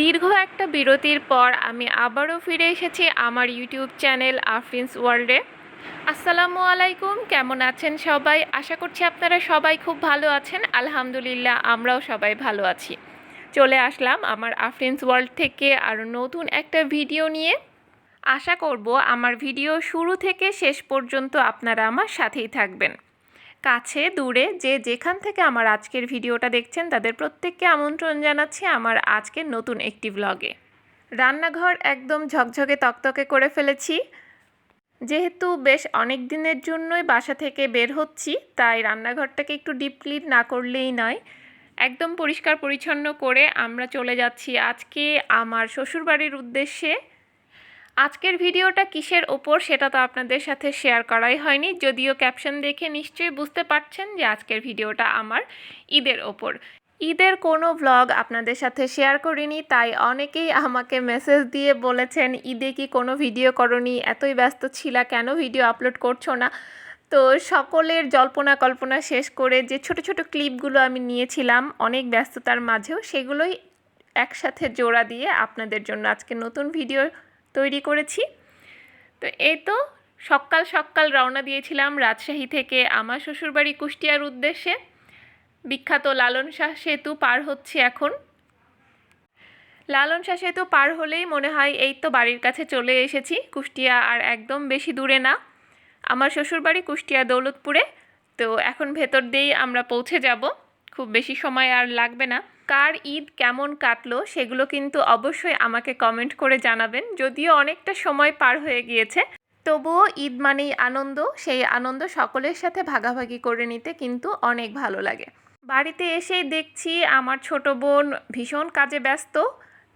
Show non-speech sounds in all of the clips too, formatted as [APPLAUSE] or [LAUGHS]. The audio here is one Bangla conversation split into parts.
দীর্ঘ একটা বিরতির পর আমি আবারও ফিরে এসেছি আমার ইউটিউব চ্যানেল আফরিন্স ওয়ার্ল্ডে। আসসালামু আলাইকুম, কেমন আছেন সবাই? আশা করছি আপনারা সবাই খুব ভালো আছেন। আলহামদুলিল্লাহ, আমরাও সবাই ভালো আছি। চলে আসলাম আমার আফরিন্স ওয়ার্ল্ড থেকে আরও নতুন একটা ভিডিও নিয়ে। আশা করব আমার ভিডিও শুরু থেকে শেষ পর্যন্ত আপনারা আমার সাথেই থাকবেন। কাছে, দূরে যে যেখান থেকে আমার আজকের ভিডিওটা দেখছেন তাদের প্রত্যেককে আমন্ত্রণ জানাচ্ছি আমার আজকের নতুন একটি ব্লগে রান্নাঘর একদম ঝকঝকে তকতকে করে ফেলেছি। যেহেতু বেশ অনেক দিনের জন্যই বাসা থেকে বের হচ্ছি, তাই রান্নাঘরটাকে একটু ডিপ ক্লিন না করলেই নয়। একদম পরিষ্কার পরিচ্ছন্ন করে আমরা চলে যাচ্ছি আজকে আমার শ্বশুরবাড়ির উদ্দেশ্যে। আজকের ভিডিওটা কিসের ওপর সেটা তো আপনাদের সাথে শেয়ার করাই হয়নি, যদিও ক্যাপশন দেখে নিশ্চয়ই বুঝতে পারছেন যে আজকের ভিডিওটা আমার ঈদের ওপর। ঈদের কোনো ভ্লগ আপনাদের সাথে শেয়ার করিনি, তাই অনেকেই আমাকে মেসেজ দিয়ে বলেছেন, ঈদে কি কোনো ভিডিও করনি? এতই ব্যস্ত ছিলা কেন ভিডিও আপলোড করছ না? তো সকলের জল্পনা কল্পনা শেষ করে যে ছোট ছোট ক্লিপগুলো আমি নিয়েছিলাম অনেক ব্যস্ততার মাঝেও, সেগুলোই একসাথে জোড়া দিয়ে আপনাদের জন্য আজকে নতুন ভিডিও তৈরি করেছি। তো এই তো সকাল সকাল রওনা দিয়েছিলাম রাজশাহী থেকে আমার শ্বশুরবাড়ি কুষ্টিয়ার উদ্দেশ্যে। বিখ্যাত লালন শাহ সেতু পার হচ্ছে এখন। লালন শাহ সেতু পার হলেই মনে হয় এই তো বাড়ির কাছে চলে এসেছি। কুষ্টিয়া আর একদম বেশি দূরে না। আমার শ্বশুরবাড়ি কুষ্টিয়া দৌলতপুরে। তো এখন ভেতর দিয়েই আমরা পৌঁছে যাব। খুব বেশি সময় আর লাগবে না। কার ঈদ কেমন কাটলো সেগুলো কিন্তু অবশ্যই আমাকে কমেন্ট করে জানাবেন। যদিও অনেকটা সময় পার হয়ে গিয়েছে, তবুও ঈদ মানেই আনন্দ। সেই আনন্দ সকলের সাথে ভাগাভাগি করে নিতে কিন্তু অনেক ভালো লাগে। বাড়িতে এসেই দেখছি আমার ছোট বোন ভীষণ কাজে ব্যস্ত।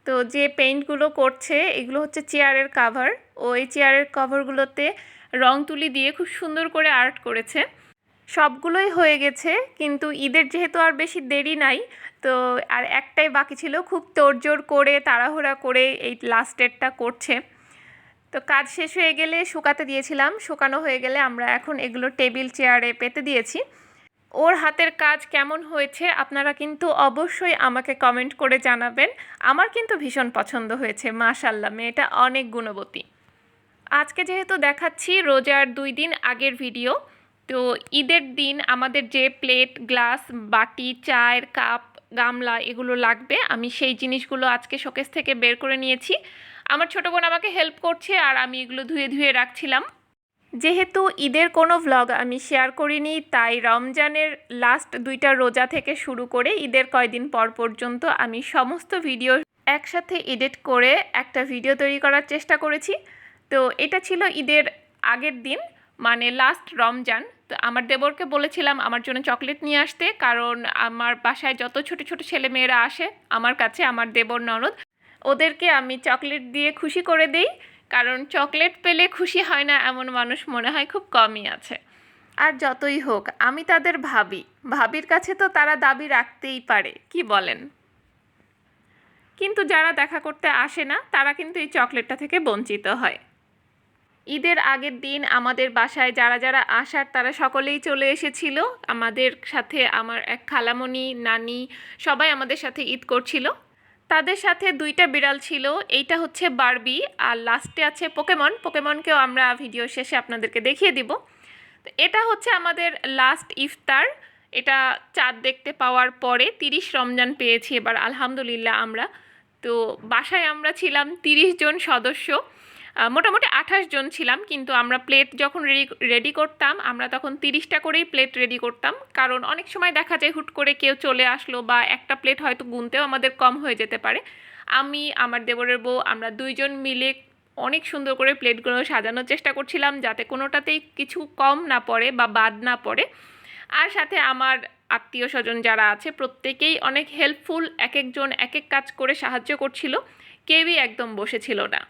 তো যে পেইন্টগুলো করছে, এগুলো হচ্ছে চেয়ারের কাভার ও এই চেয়ারের কভারগুলোতে রং তুলি দিয়ে খুব সুন্দর করে আর্ট করেছে। সবগুলোই হয়ে গেছে, কিন্তু ঈদের যেহেতু আর বেশি দেরি নাই তো আর একটাই বাকি ছিল খুব তোড়জোড় করে, তাড়াহুড়া করে এই লাস্টেরটা করছে। তো কাজ শেষ হয়ে গেলে শুকাতে দিয়েছিলাম। শুকানো হয়ে গেলে আমরা এখন এগুলো টেবিল চেয়ারে পেতে দিয়েছি। ওর হাতের কাজ কেমন হয়েছে আপনারা কিন্তু অবশ্যই আমাকে কমেন্ট করে জানাবেন। আমার কিন্তু ভীষণ পছন্দ হয়েছে মাশাল্লাহ মেয়েটা অনেক গুণবতী। আজকে যেহেতু দেখাচ্ছি, রোজার দুই দিন আগের ভিডিও তো ঈদের দিন আমাদের যে প্লেট গ্লাস বাটি, চায়ের কাপ গামলা এগুলো লাগবে। আমি সেই জিনিসগুলো আজকে শোকেস থেকে বের করে নিয়েছি। আমার ছোটো বোন আমাকে হেল্প করছে আর আমি এগুলো ধুয়ে ধুয়ে রাখছিলাম। যেহেতু ঈদের কোনো ভ্লগ আমি শেয়ার করিনি, তাই রমজানের লাস্ট দুইটা রোজা থেকে শুরু করে ঈদের কয়দিন পর পর্যন্ত আমি সমস্ত ভিডিও একসাথে এডিট করে একটা ভিডিও তৈরি করার চেষ্টা করেছি। তো এটা ছিল ঈদের আগের দিন। মানে লাস্ট রমজান, তো আমার দেবরকে বলেছিলাম আমার জন্য চকলেট নিয়ে আসতে, কারণ আমার বাসায় যত ছোট ছোট ছেলে মেয়েরা আসে, আমার কাছে আমার দেবর ননদ, ওদেরকে আমি চকলেট দিয়ে খুশি করে দেই, কারণ চকলেট পেলে খুশি হয় না এমন মানুষ মনে হয় খুব কমই আছে। আর যতই হোক, আমি তাদের ভাবি, ভাবির কাছে তো তারা দাবি রাখতেই পারে, কি বলেন? কিন্তু যারা দেখা করতে আসে না, তারা কিন্তু এই চকলেটটা থেকে বঞ্চিত হয়। ঈদের আগের দিন আমাদের বাসায় যারা যারা আসার তারা সকলেই চলে এসেছিল। আমাদের সাথে আমার এক খালামণি, নানি সবাই আমাদের সাথে ঈদ করছিল। তাদের সাথে দুইটা বিড়াল ছিল, এইটা হচ্ছে বারবি আর লাস্টে আছে পোকেমন পোকেমনকেও আমরা ভিডিও শেষে আপনাদেরকে দেখিয়ে দিব। তো এটা হচ্ছে আমাদের লাস্ট ইফতার। এটা চাঁদ দেখতে পাওয়ার পরে তিরিশ রমজান পেয়েছি এবার, আলহামদুলিল্লাহ আমরা। তো বাসায় আমরা ছিলাম তিরিশ জন সদস্য। মোটামুটি আঠাশ জন ছিলাম, কিন্তু আমরা প্লেট যখন রেডি রেডি করতাম, আমরা তখন তিরিশটা করেই প্লেট রেডি করতাম। কারণ অনেক সময় দেখা যায় হুট করে কেউ চলে আসলো বা একটা প্লেট হয়তো গুনতেও আমাদের কম হয়ে যেতে পারে। আমি, আমার দেবরের বউ, আমরা দুইজন মিলে অনেক সুন্দর করে প্লেটগুলো সাজানোর চেষ্টা করছিলাম, যাতে কোনোটাতেই কিছু কম না পড়ে বা বাদ না পড়ে। আর সাথে আমার আত্মীয় স্বজন যারা আছে, প্রত্যেকেই অনেক হেল্পফুল এক একজন এক এক কাজ করে সাহায্য করছিল। কেউই একদম বসেছিল না।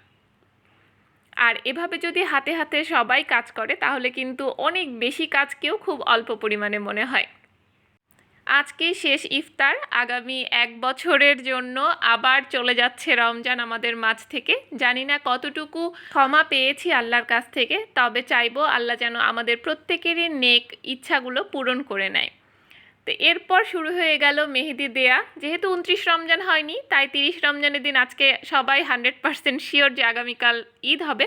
আর এভাবে যদি হাতে হাতে সবাই কাজ করে, তাহলে কিন্তু অনেক বেশি কাজকেও খুব অল্প পরিমাণে মনে হয়। আজকে শেষ ইফতার। আগামী এক বছরের জন্য আবার চলে যাচ্ছে রমজান আমাদের মাঝ থেকে। জানি না কতটুকু ক্ষমা পেয়েছি আল্লাহর কাছ থেকে, তবে চাইব আল্লাহ যেন আমাদের প্রত্যেকেরই নেক ইচ্ছাগুলো পূরণ করে নেয়। তো এরপর শুরু হয়ে গেল মেহেদি দেয়া। যেহেতু উনত্রিশ রমজান হয়নি, তাই তিরিশ রমজানের দিন আজকে সবাই হান্ড্রেড পার্সেন্ট শিওর যে আগামীকাল ঈদ হবে।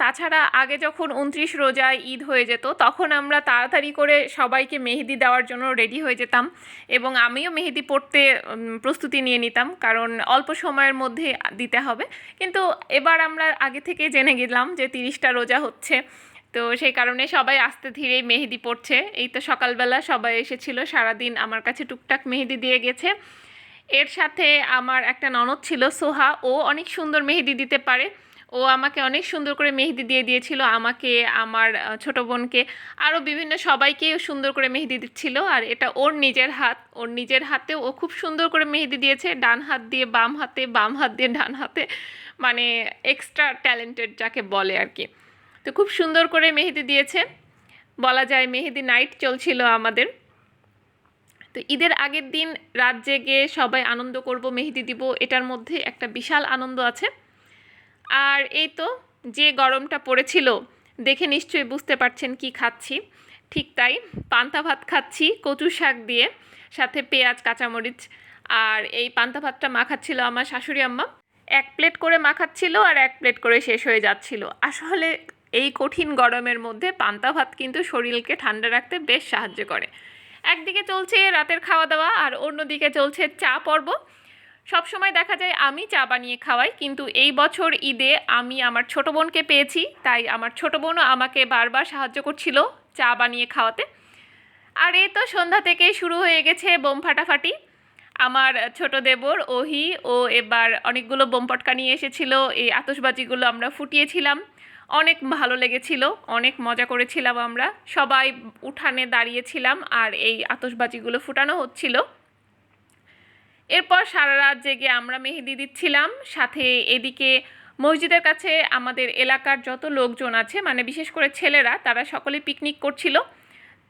তাছাড়া আগে যখন উনত্রিশ রোজায় ঈদ হয়ে যেত, তখন আমরা তাড়াতাড়ি করে সবাইকে মেহেদি দেওয়ার জন্য রেডি হয়ে যেতাম এবং আমিও মেহেদি পড়তে প্রস্তুতি নিয়ে নিতাম, কারণ অল্প সময়ের মধ্যে দিতে হবে। কিন্তু এবার আমরা আগে থেকে জেনে গেলাম যে তিরিশটা রোজা হচ্ছে। তো সেই কারণে সবাই আস্তে ধীরে মেহেদি পড়ছে। এই তো সকালবেলা সবাই এসেছিল, সারাদিন আমার কাছে টুকটাক মেহেদি দিয়ে গেছে। এর সাথে আমার একটা ননদ ছিল, সোহা, ও অনেক সুন্দর মেহেদি দিতে পারে। ও আমাকে অনেক সুন্দর করে মেহেদি দিয়ে দিয়েছিল, আমাকে, আমার ছোট বোনকে, আরও বিভিন্ন সবাইকেও সুন্দর করে মেহেদি দিচ্ছিল। আর এটা ওর নিজের হাত, ওর নিজের হাতেও ও খুব সুন্দর করে মেহেদি দিয়েছে, ডান হাত দিয়ে বাম হাতে, বাম হাত দিয়ে ডান হাতে। মানে এক্সট্রা ট্যালেন্টেড যাকে বলে আর কি। তো খুব সুন্দর করে মেহেদি দিয়েছে। বলা যায় মেহেদি নাইট চলছিল আমাদের। তো ঈদের আগের দিন রাত জেগে সবাই আনন্দ করব, মেহেদি দিব, এটার মধ্যে একটা বিশাল আনন্দ আছে। আর এই তো যে গরমটা পড়েছিল, দেখে নিশ্চয়ই বুঝতে পারছেন কি খাচ্ছি। ঠিক তাই পান্তা ভাত খাচ্ছি, কচু শাক দিয়ে, সাথে পেঁয়াজ, কাঁচামরিচ, আর এই পান্তা ভাতটা মাখাচ্ছিল আমার শাশুড়ি আম্মা। এক প্লেট করে মাখাচ্ছিল আর এক প্লেট করে শেষ হয়ে যাচ্ছিল। আসলে এই কঠিন গরমের মধ্যে পান্তা ভাত কিন্তু শরীরকে ঠান্ডা রাখতে বেশ সাহায্য করে। একদিকে চলছে রাতের খাওয়া দাওয়া আর অন্যদিকে চলছে চা পর্ব। সব সময় দেখা যায় আমি চা বানিয়ে খাওয়াই, কিন্তু এই বছর ঈদে আমি আমার ছোট বোনকে পেয়েছি, তাই আমার ছোট বোনও আমাকে বারবার সাহায্য করছিল চা বানিয়ে খাওয়াতে। আর এই তো সন্ধ্যা থেকে শুরু হয়ে গেছে বোম ফাটাফাটি। আমার ছোট দেবর, ওহি ও এবার অনেকগুলো বোম পটকা নিয়ে এসেছিল। এই আতসবাজিগুলো আমরা ফুটিয়েছিলাম। অনেক ভালো লেগেছিল, অনেক মজা করেছিলাম আমরা। সবাই উঠানে দাঁড়িয়েছিলাম আর এই আতসবাজিগুলো ফুটানো হচ্ছিল। এরপর সারা রাত জেগে আমরা মেহেদি দিচ্ছিলাম। সাথে এদিকে মসজিদের কাছে আমাদের এলাকার যত লোকজন আছে মানে বিশেষ করে ছেলেরা, তারা সকলে পিকনিক করছিল।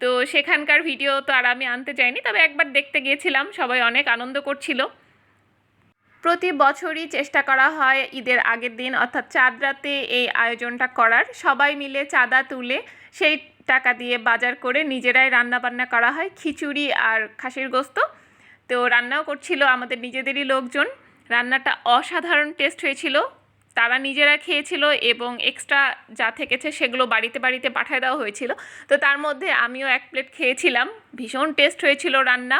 তো সেখানকার ভিডিও তো আর আমি আনতে চাইনি তবে একবার দেখতে গিয়েছিলাম, সবাই অনেক আনন্দ করছিল। প্রতি বছরই চেষ্টা করা হয় ঈদের আগের দিন, অর্থাৎ চাঁদ রাতে এই আয়োজনটা করার। সবাই মিলে চাঁদা তুলে সেই টাকা দিয়ে বাজার করে নিজেরাই রান্না বান্না করা হয়, খিচুড়ি আর খাসির গোস্ত। তো রান্নাও করছিল আমাদের নিজেদেরই লোকজন। রান্নাটা অসাধারণ টেস্ট হয়েছিল। তারা নিজেরা খেয়েছিল এবং এক্সট্রা যা থেকেছে সেগুলো বাড়িতে বাড়িতে পাঠিয়ে দেওয়া হয়েছিল। তো তার মধ্যে আমিও এক প্লেট খেয়েছিলাম। ভীষণ টেস্ট হয়েছিল রান্না।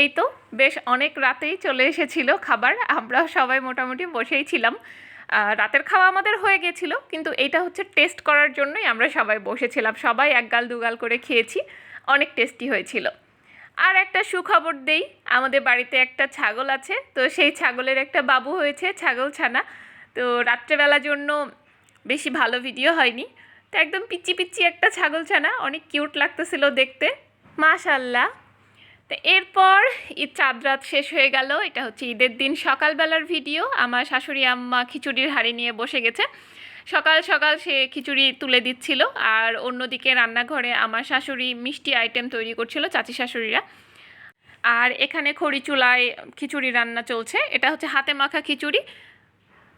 এই তো, বেশ অনেক রাতেই চলে এসেছিল খাবার। আমরা সবাই মোটামুটি বসেই ছিলাম। রাতের খাওয়া আমাদের হয়ে গেছিল, কিন্তু এটা হচ্ছে টেস্ট করার জন্যই আমরা সবাই বসেছিলাম। সবাই এক গাল দুগাল করে খেয়েছি। অনেক টেস্টি হয়েছিল। আর একটা সুখবর দেই, আমাদের বাড়িতে একটা ছাগল আছে, তো সেই ছাগলের একটা বাবু হয়েছে ছাগল ছানা তো রাত্রেবেলার জন্য বেশি ভালো ভিডিও হয়নি। তো একদম পিচ্ছি পিচ্ছি একটা ছাগল ছানা অনেক কিউট লাগতেছিল দেখতে। মাশাল্লাহ। তো এরপর ঈদ চাঁদ রাত শেষ হয়ে গেল। এটা হচ্ছে ঈদের দিন। সকালবেলার ভিডিও আমার শাশুড়ি আম্মা খিচুড়ির হাঁড়ি নিয়ে বসে গেছে। সকাল সকাল সে খিচুড়ি তুলে দিচ্ছিল। আর অন্যদিকে রান্নাঘরে আমার শাশুড়ি মিষ্টি আইটেম তৈরি করছিল চাচি শাশুড়িরা। আর এখানে খড়ি চুলায় খিচুড়ি রান্না চলছে। এটা হচ্ছে হাতে মাখা খিচুড়ি।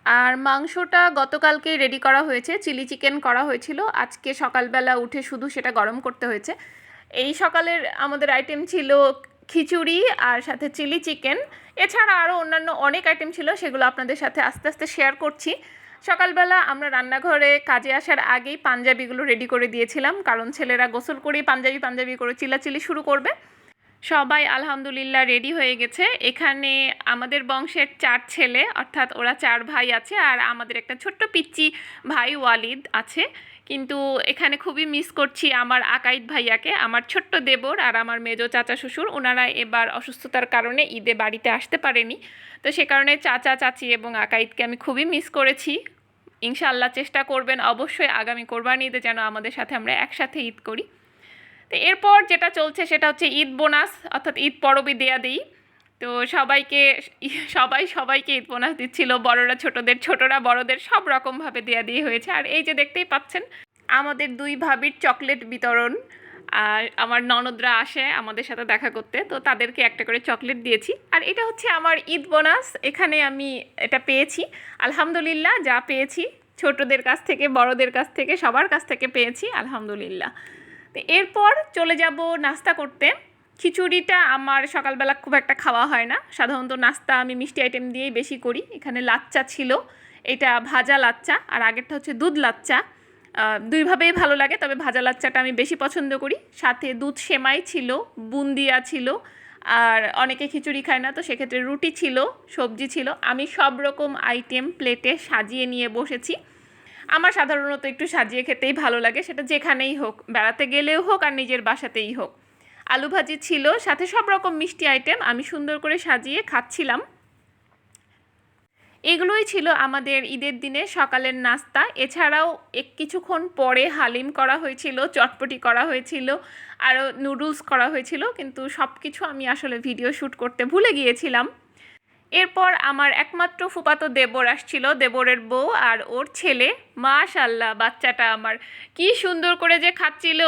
আর মাংসটা গতকালকেই রেডি করা হয়েছে। চিলি চিকেন করা হয়েছিল। আজকে সকালবেলা উঠে শুধু সেটা গরম করতে হয়েছে। এই সকালের আমাদের আইটেম ছিল খিচুড়ি আর সাথে চিলি চিকেন এছাড়া আরও অন্যান্য অনেক আইটেম ছিল, সেগুলো আপনাদের সাথে আস্তে আস্তে শেয়ার করছি। সকালবেলা আমরা রান্নাঘরে কাজে আসার আগেই পাঞ্জাবিগুলো রেডি করে দিয়েছিলাম, কারণ ছেলেরা গোসল করেই পাঞ্জাবি পাঞ্জাবি করে চিলাচিলি শুরু করবে। সবাই আলহামদুলিল্লাহ রেডি হয়ে গেছে। এখানে আমাদের বংশের চার ছেলে, অর্থাৎ ওরা চার ভাই আছে, আর আমাদের একটা ছোট্ট পিচ্চি ভাই ওয়ালিদ আছে। কিন্তু এখানে খুবই মিস করছি আমার আকাইদ ভাইয়াকে, আমার ছোট্ট দেবর আর আমার মেজো চাচা শ্বশুর। ওনারা এবার অসুস্থতার কারণে ঈদে বাড়িতে আসতে পারেনি। তো সে কারণে চাচা, চাচি এবং আকাইদকে আমি খুবই মিস করেছি। ইনশাআল্লাহ চেষ্টা করবেন অবশ্যই আগামী কোরবানি ঈদে যেন আমাদের সাথে আমরা একসাথে ঈদ করি। তো এরপর যেটা চলছে সেটা হচ্ছে ঈদ বোনাস, অর্থাৎ ঈদ পরবই দেয়া দিই। তো সবাইকে [LAUGHS] সবাই সবাইকে ঈদ বোনাস দিচ্ছিল। বড়রা ছোটদের, ছোটরা বড়দের সব রকমভাবে দেয়া দিয়ে হয়েছে। আর এই যে দেখতেই পাচ্ছেন, আমাদের দুই ভাবির চকলেট বিতরণ। আর আমার ননদরা আসে আমাদের সাথে দেখা করতে, তো তাদেরকে একটা করে চকলেট দিয়েছি। আর এটা হচ্ছে আমার ঈদ বোনাস, এখানে আমি এটা পেয়েছি। আলহামদুলিল্লাহ, যা পেয়েছি, ছোটদের কাছ থেকে, বড়দের কাছ থেকে, সবার কাছ থেকে পেয়েছি, আলহামদুলিল্লাহ। তো এরপর চলে যাব নাস্তা করতে। খিচুড়িটা আমার সকালবেলা খুব একটা খাওয়া হয় না। সাধারণত নাস্তা আমি মিষ্টি আইটেম দিয়েই বেশি করি। এখানে লাচ্চা ছিল, এটা ভাজা লাচ্চা আর আগেরটা হচ্ছে দুধ লাচ্চা। দুইভাবেই ভালো লাগে, তবে ভাজা লাচ্চাটা আমি বেশি পছন্দ করি। সাথে দুধ সেমাই ছিল, বুন্দিয়া ছিল আর অনেকে খিচুড়ি খায় না, তো সেক্ষেত্রে রুটি ছিল, সবজি ছিল। আমি সব রকম আইটেম প্লেটে সাজিয়ে নিয়ে বসেছি। আমার সাধারণত একটু সাজিয়ে খেতেই ভালো লাগে, সেটা যেখানেই হোক, বেড়াতে গেলেও হোক আর নিজের বাসাতেই হোক। আলু ভাজি ছিল, সাথে সব রকম মিষ্টি আইটেম আমি সুন্দর করে সাজিয়ে খাচ্ছিলাম। এগুলোই ছিল আমাদের ঈদের দিনে সকালের নাস্তা। এছাড়াও এক কিছুক্ষণ পরে হালিম করা হয়েছিল, চটপটি করা হয়েছিল, আরও নুডলস করা হয়েছিল, কিন্তু সব কিছু আমি আসলে ভিডিও শ্যুট করতে ভুলে গিয়েছিলাম। এরপর আমার একমাত্র ফুপাতো দেবর আসছিল, দেবরের বউ আর ওর ছেলে। মাশাল্লাহ, বাচ্চাটা আমার কি সুন্দর করে যে খাচ্ছিল।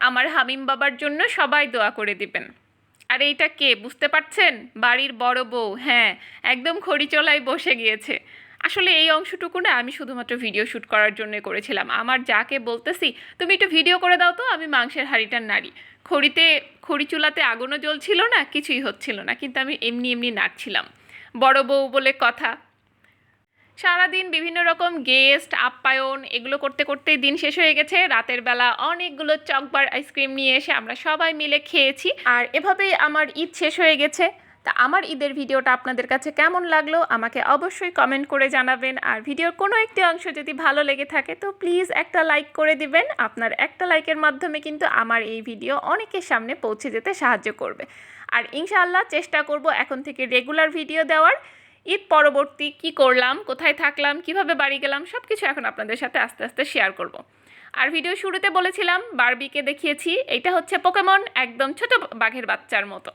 আমার হামিম বাবার জন্য সবাই দোয়া করে দিবেন। আর এইটা কে, বুঝতে পারছেন? বাড়ির বড় বউ হ্যাঁ একদম খড়িচলায় বসে গিয়েছে। আসলে এই অংশটুকু না আমি শুধুমাত্র ভিডিও শ্যুট করার জন্য করেছিলাম। আমার যাকে বলতেছি, তুমি একটু ভিডিও করে দাও তো, আমি মাংসের হাঁড়িটার নাড়ি। খড়িতে খড়ি চুলাতে আগুনও জ্বলছিল না, কিছুই হচ্ছিল না, কিন্তু আমি এমনি এমনি নাড়ছিলাম। বড় বউ বলে কথা সারাদিন বিভিন্ন রকম গেস্ট, আপ্যায়ন এগুলো করতে করতেই দিন শেষ হয়ে গেছে। রাতের বেলা অনেকগুলো চকবার আইসক্রিম নিয়ে এসে আমরা সবাই মিলে খেয়েছি। আর এভাবেই আমার ঈদ শেষ হয়ে গেছে। তা আমার ঈদের ভিডিওটা আপনাদের কাছে কেমন লাগল আমাকে অবশ্যই কমেন্ট করে জানাবেন। আর ভিডিওর কোনো একটি অংশ যদি ভালো লেগে থাকে তো প্লিজ একটা লাইক করে দিবেন। আপনার একটা লাইকের মাধ্যমে কিন্তু আমার এই ভিডিও অনেকের সামনে পৌঁছে যেতে সাহায্য করবে। আর ইনশাআল্লাহ চেষ্টা করব এখন থেকে রেগুলার ভিডিও দেওয়ার। ঈদ পরবর্তী কি করলাম, কোথায় থাকলাম, কীভাবে বাড়ি গেলাম সব কিছু এখন আপনাদের সাথে আস্তে আস্তে শেয়ার করব। আর ভিডিও শুরুতে বলেছিলাম, বারবিকে দেখিয়েছি এটা হচ্ছে পোকেমন একদম ছোট বাঘের বাচ্চার মতো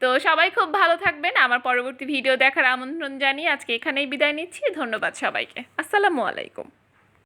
তো সবাই খুব ভালো থাকবেন, আমার পরবর্তী ভিডিও দেখার আমন্ত্রণ জানিয়ে আজকে এখানেই বিদায় নিচ্ছি, ধন্যবাদ সবাইকে, আসসালামু আলাইকুম